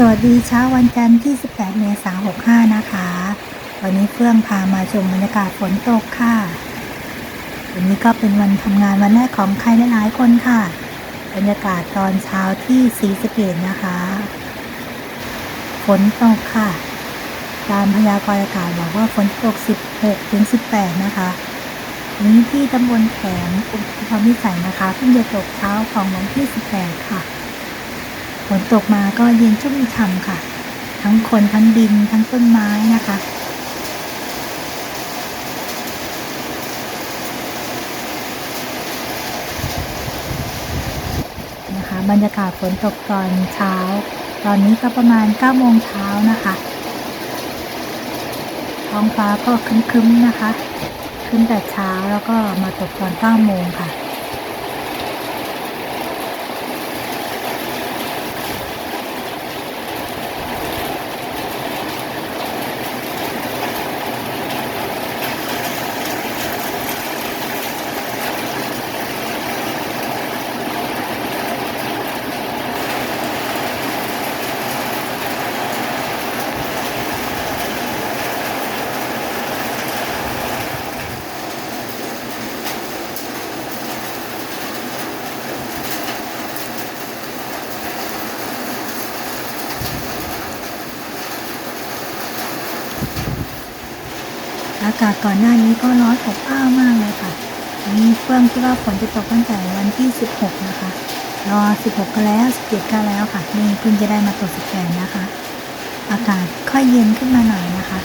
สวัสดีเช้าวันจันทร์ที่ 18 เมษายน 65 นะคะ วันนี้เฟื่องพามาชมบรรยากาศฝนตกค่ะ วันนี้ก็เป็นวันทำงานวันแรกของใครหลายๆคนค่ะ บรรยากาศตอนเช้าที่ศรีสเกดนะคะ ฝนตกค่ะ ตามพยากรณ์อากาศบอกว่าฝนตก 16 ถึง 18 นะคะ นี้ที่ตำบลแขมอุทุมพิสัยนะคะเพิ่งจะตกเช้าของวันที่ 18 ค่ะ ฝนตกมาก็เย็นชุ่มฉ่ำค่ะ ทั้งคนทั้งดินทั้งต้นไม้นะคะนะคะ บรรยากาศฝนตกตอนเช้า ตอนนี้ก็ประมาณ9โมงเช้านะคะท้องฟ้าก็ครึ้มๆนะคะ ขึ้นแต่เช้าแล้วก็มาตกตอน9โมงค่ะ อากาศก่อนหน้านี้ก็ร้อนอบอ้าวมากเลยค่ะนี่เฟื่องคิดว่าฝนจะตกตั้งแต่วันที่ 16 นะคะ รอ 16 ก็แล้ว 17 ก็แล้วค่ะ นี่เพิ่งจะได้มาตรวจสแกนนะคะ อากาศค่อยเย็นขึ้นมาหน่อยนะคะ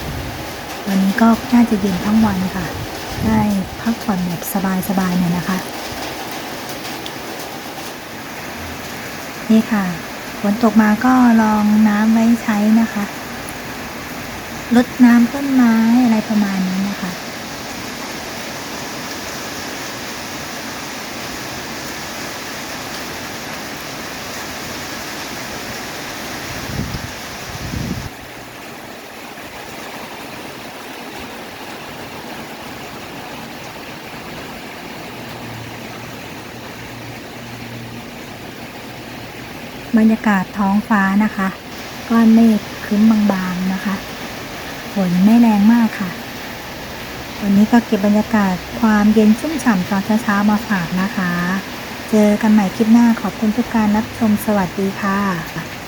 วันนี้ก็น่าจะเย็นทั้งวันค่ะ ได้พักผ่อนแบบสบายๆหน่อยนะคะ นี่ค่ะ ฝนตกมาก็ลองน้ำไว้ใช้นะคะ รดน้ำต้นไม้อะไรประมาณนี้นะคะ บรรยากาศท้องฟ้านะคะ ก้อนเมฆครึ้มบางๆนะคะ ฝนไม่แรงมากค่ะ วันนี้ก็เก็บบรรยากาศความเย็นชุ่มฉ่ำตอนเช้าๆมาฝากนะคะ เจอกันใหม่คลิปหน้าขอบคุณทุกการรับชมสวัสดีค่ะ